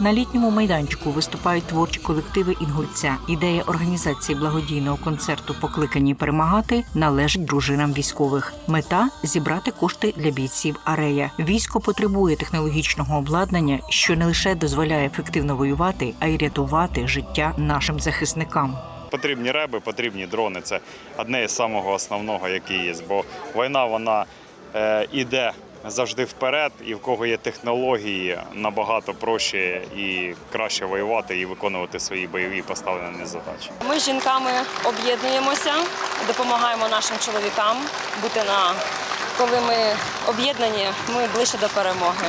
На літньому майданчику виступають творчі колективи інгульця. Ідея організації благодійного концерту Покликані перемагати належить дружинам військових. Мета зібрати кошти для бійців Арея. Військо потребує технологічного обладнання, що не лише дозволяє ефективно воювати, а й рятувати життя нашим захисникам. Потрібні реби, потрібні дрони. Це одне із самого основного, яке є. Бо війна вона е, іде завжди вперед, і в кого є технології, набагато проще і краще воювати і виконувати свої бойові поставлені задачі. Ми з жінками об'єднуємося, допомагаємо нашим чоловікам бути на коли ми об'єднані, ми ближче до перемоги.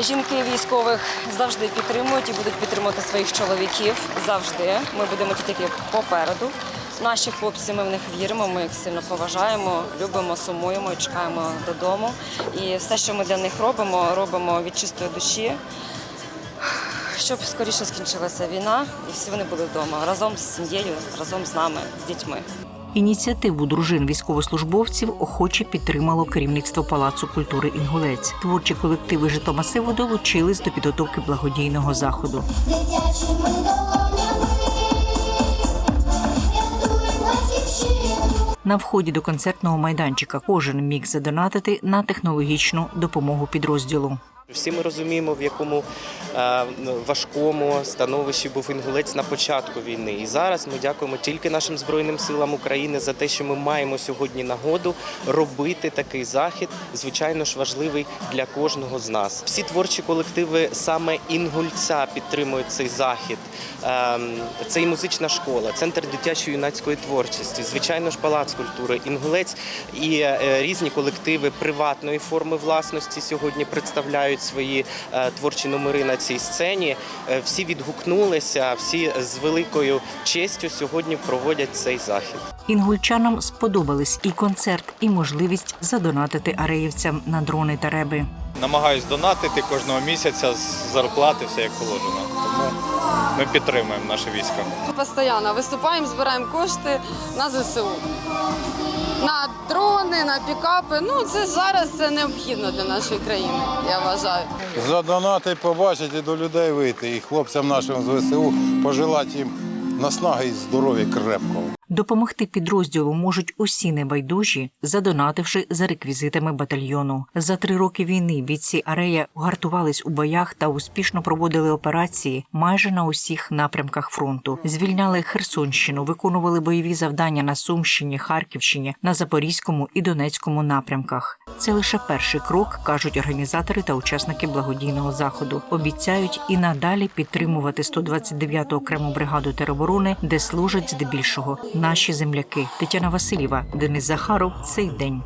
Жінки військових завжди підтримують і будуть підтримувати своїх чоловіків завжди. Ми будемо тільки попереду. Наші хлопці, ми в них віримо, ми їх сильно поважаємо, любимо, сумуємо і чекаємо додому. І все, що ми для них робимо, робимо від чистої душі, щоб скоріше скінчилася війна і всі вони були вдома разом з сім'єю, разом з нами, з дітьми. Ініціативу дружин військовослужбовців охоче підтримало керівництво Палацу культури Інгулець. Творчі колективи Житомасиву долучились до підготовки благодійного заходу. На вході до концертного майданчика кожен міг задонатити на технологічну допомогу підрозділу. Всі ми розуміємо, в якому е, важкому становищі був інгулець на початку війни. І зараз ми дякуємо тільки нашим збройним силам України за те, що ми маємо сьогодні нагоду робити такий захід, звичайно ж важливий для кожного з нас. Всі творчі колективи саме інгульця підтримують цей захід. Е, Це і музична школа, центр дитячої юнацької творчості, звичайно ж палац культури, інгулець і е, різні колективи приватної форми власності сьогодні представляють свої е, творчі номери на цій сцені. Е, Всі відгукнулися, всі з великою честю сьогодні проводять цей захід. Інгульчанам сподобались і концерт, і можливість задонатити ареївцям на дрони та реби. намагаюсь донатити кожного місяця з зарплати, все як положено. Тому ми підтримуємо наше військо. Постоянно виступаємо, збираємо кошти на ЗСУ. На на пікапи. Ну це зараз це необхідно для нашої країни, я вважаю. задонати, побачити, до людей вийти і хлопцям нашим з ВСУ пожелати їм наснаги і здоров'я крепкого. Допомогти підрозділу можуть усі небайдужі, задонативши за реквізитами батальйону. За три роки війни бійці Арея гартувались у боях та успішно проводили операції майже на усіх напрямках фронту. Звільняли Херсонщину, виконували бойові завдання на Сумщині, Харківщині, на Запорізькому і Донецькому напрямках. Це лише перший крок, кажуть організатори та учасники благодійного заходу. Обіцяють і надалі підтримувати 129-ту окрему бригаду тероборони, де служать здебільшого наші земляки. Тетяна Васильєва, Денис Захаров. Цей день.